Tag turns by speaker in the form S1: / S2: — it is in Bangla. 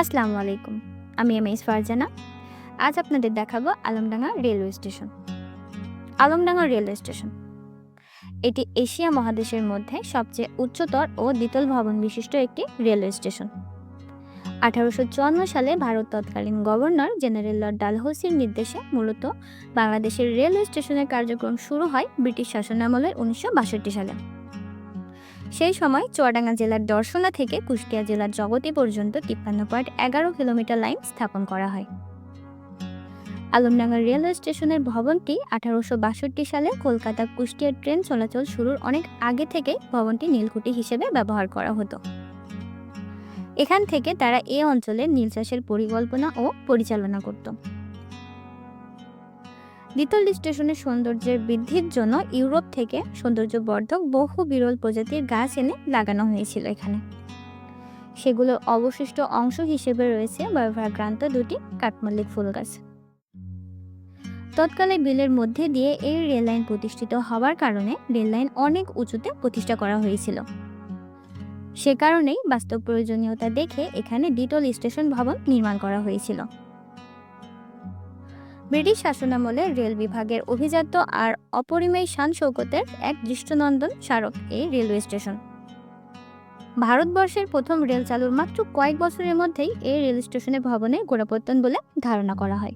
S1: আসসালামু আলাইকুম, আমি এম এস ফারজানা। আজ আপনাদের দেখাবো Alamdanga railway station. Alamdanga railway station. এটি এশিয়া মহাদেশের মধ্যে সবচেয়ে উচ্চতর ও দ্বিতল ভবন বিশিষ্ট একটি রেলওয়ে স্টেশন। আঠারোশো চুয়ান্ন সালে ভারত তৎকালীন গভর্নর জেনারেল লর্ড ডালহৌসির নির্দেশে মূলত বাংলাদেশের রেলওয়ে স্টেশনের কার্যক্রম শুরু হয় ব্রিটিশ শাসনামলের উনিশশো বাষট্টি সালে। সেই সময় চুয়াডাঙ্গা জেলার দর্শনা থেকে কুষ্টিয়া জেলার জগতি পর্যন্ত তিপ্পান্ন পয়েন্ট এগারো কিলোমিটার লাইন স্থাপন করা হয়। আলমডাঙ্গা রেলওয়ে স্টেশনের ভবনটি আঠারোশো বাষট্টি সালে কলকাতা কুষ্টিয়া ট্রেন চলাচল শুরুর অনেক আগে থেকেই ভবনটি নীলকুঠি হিসেবে ব্যবহার করা হতো। এখান থেকে তারা এ অঞ্চলে নীল চাষের পরিকল্পনা ও পরিচালনা করত। দ্বিতল স্টেশনের সৌন্দর্যের বৃদ্ধির জন্য ইউরোপ থেকে সৌন্দর্যবর্ধক বহু বিরল প্রজাতির গাছ এনে লাগানো হয়েছিল এখানে। সেগুলোর অবশিষ্ট অংশ হিসেবে রয়েছে ব্যবহারক্রান্ত দুটি কাঠমল্লিক ফুল গাছ। তৎকালে বিলের মধ্যে দিয়ে এই রেল লাইন প্রতিষ্ঠিত হওয়ার কারণে রেল লাইন অনেক উঁচুতে প্রতিষ্ঠা করা হয়েছিল। সে কারণেই বাস্তব প্রয়োজনীয়তা দেখে এখানে ডিটল স্টেশন ভবন নির্মাণ করা হয়েছিল। ব্রিটিশ শাসনামলে রেল বিভাগের অভিজাত আর অপরিমেয় শান শৌকতের এক দৃষ্টনন্দন স্মারক এই রেলওয়ে স্টেশন। ভারতবর্ষের প্রথম রেল চালুর মাত্র কয়েক বছরের মধ্যেই এই রেল স্টেশনের ভবনে গোড়াপত্তন বলে ধারণা করা হয়।